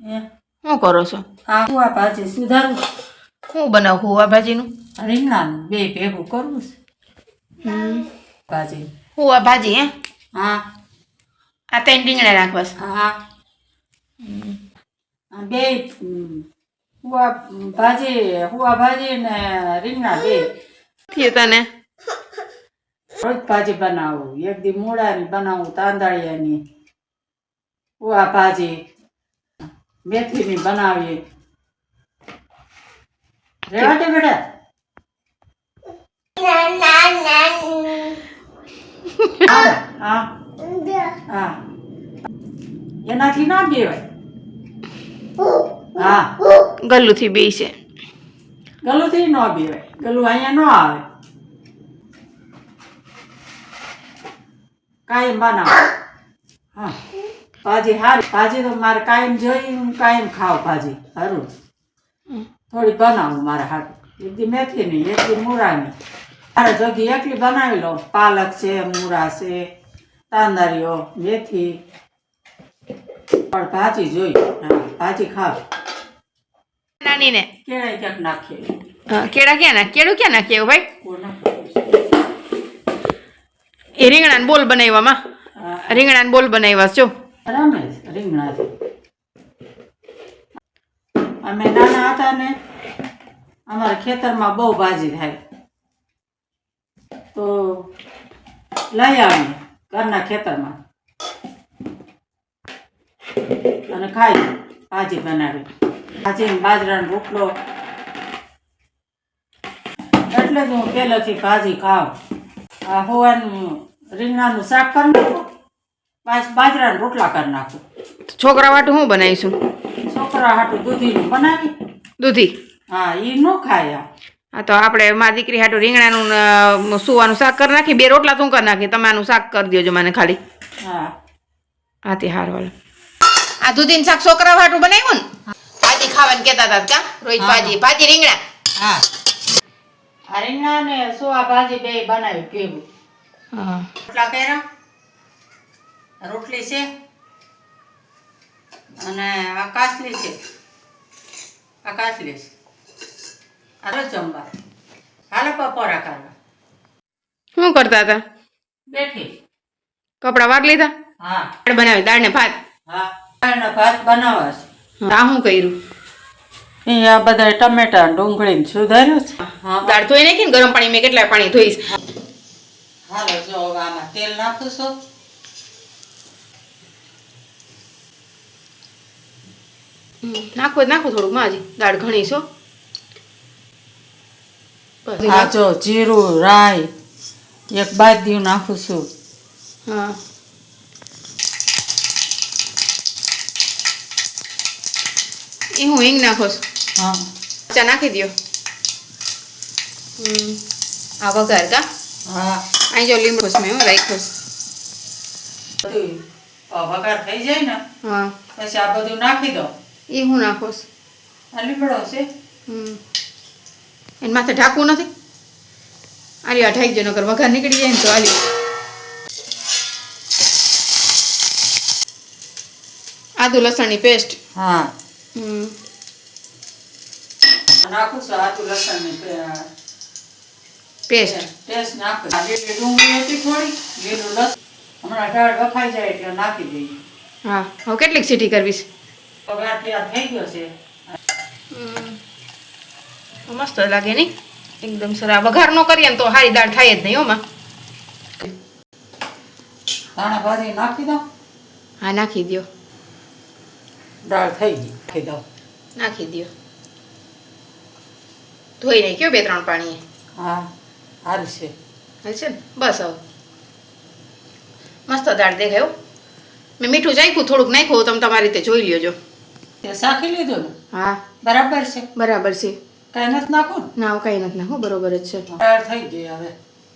શું કરો છો? હા હું ભાજી સુધારું. શું બનાવું હુવા ભાજીનું? રીંગણાનું. બે ભેગું કરવું છે. ભાજી. હુવા ભાજી હે? હા. આ ત્રણ રીંગણા નાખવા છે. હા. બે હુવા ભાજી હુવા ભાજી ને રીંગણા બે. થયું તને? રોજ ભાજી બનાવું. એક દી મૂળાની બનાવું તાંદળિયાની. હુવા ભાજી. મેથીની બનાવીએ. રેવા દે બેટા. એનાથી ના બેવાય હા. ગલ્લુથી બે છે. ગલુથી ન બેવાય ગલું અહીંયા ન આવે. કાયમ બનાવો. ભાજી હારું. ભાજી તો મારે કાયમ જોઈ હું કાયમ ખાવ ભાજી. સારું થોડી બનાવું મારે હારું. એક દી મેથીની એક દી મૂળાની મારે જોગી એકલી બનાવી લો પાલક છે મૂળા છે તાંદારીઓ મેથી. પણ ભાજી જોઈ. ભાજી ખાવ. નાની ને કેળા ક્યાંક નાખીએ? કેળા ક્યાં નાખ કેળું ક્યાં નાખીએ ભાઈ? એ રીંગણાને બોલ બનાવવામાં રીંગણાને બોલ બનાવ્યા છો રમેશ રીંગણાથી અમે નાના હતા ને, અમારા ખેતરમાં બહુ ભાજી થાય. તો લઈ આવીએ ઘરના ખેતરમાં. અને ખાઈ ભાજી બનાવી. ભાજી બાજરાનો રોટલો. એટલે જ હું પહેલેથી ભાજી ખાઉં. આ હોવાનું રીંગણાનું શાક કરી નાખું. બાજરાના રોટલા કરી નાખું. છોકરા માટે શું બનાવીશું? છોકરા હાટું દૂધીનું બનાવી. દૂધી? હા એ ન ખાય હા તો આપણે મારી દીકરી હાટું રીંગણાનું સુવાનું શાક કરી નાખી બે રોટલા તું કરી નાખી તમે આનું શાક કરી દેજો મને ખાલી. હા. હાથી હાર વાળો આ દૂધીનું શાક છોકરા હાટું બનાવ્યું ને? ભાજી ખાવાનું કહેતા હતા કા? રોહિત ભાજી ભાજી રીંગણા. હા. આ રીંગણા ને સોવા ભાજી બે બનાવી કેવું હા. રોટલા કર્યા? રોટલી છે અને આ કાસલી છે. આ કાસલી છે. આ જમવા. હાલો પપોરા કરવા શું કરતા હતા? બેઠી. કપડા વાર લીધા? હા. દાળ બનાવી દાળ ને ભાત. હા. દાળના ભાત બનાવવા છે. આ શું કર્યું? અહીંયા બધા ટમેટા ડુંગળી સુધાર્યું છે. હા દાળ ધોઈ નાખી ને ગરમ પાણી મેં કેટલા પાણી ધોઈશ? હાલો જો આમાં તેલ નાખું છું. નાખો નાખો થોડુંક માજી દાળ ઘણી છો બસ. આ જો જીરું રાઈ. એક બાદિયું નાખું છું. હા. એ હું હિંગ નાખો છું. હા. ચા નાખી દો હમ. આ વઘાર કા? હા. અહીં જો લીંબુ છે મેં હું રાખ્યો છે. વઘાર થઈ જાય ને હા. પછી આ બધું નાખી દો. એ હું નાખોશ. આ લીમડો છે? હમ. એની માથે ઢાંકવું નથી. આલી આ ઢાંકી જો વઘાર નીકળી જાય ને તો આલી. આદુ લસણની પેસ્ટ હા. હમ. નાખું છું આદુ લસણની પેસ્ટ પેસ્ટ નાખું. ડુંગળી હતી થોડી લીલું લસણ હમણાં ઢાળ વખાઈ જાય એટલે નાખી દઈએ. હા. હવે કેટલીક સીટી કરવી છે? વઘાર તૈયાર થઈ ગયો છે. મસ્ત લાગે નહીં એકદમ સરસ વઘાર નો કરીએ તો હારી દાળ થાય જ નહીં હોમાં ધાણા ભાજી નાખી દો. હા નાખી દ્યો. દાળ થઈ ગઈ નાખી દો નાખી દ્યો. ધોઈ નાખ્યો બે ત્રણ પાણી હા સારું છે. ને? બસ હવે. મસ્ત દાળ દેખાય મેં મીઠું ચાખ્યું થોડુંક નાખ્યું તમે તમારી રીતે જોઈ લ્યો તે સાખી લીધું ને હા. બરાબર છે. બરાબર છે. કાંઈ નથી નાખું ને? ના કઈ નથી નાખું બરોબર જ છે. તૈયાર થઈ ગઈ હવે.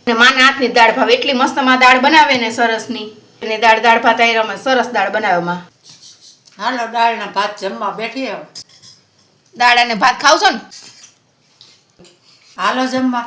ને માના હાથની દાળ ભાવે એટલી મસ્તમાં દાળ બનાવે ને સરસની એની દાળ દાળ ભાત આઈ રમે સરસ દાળ બનાવવામાં હાલો દાળના ભાત જમવા બેઠી હવે. દાળ અને ભાત ખાવશો ને? હાલો જમવા.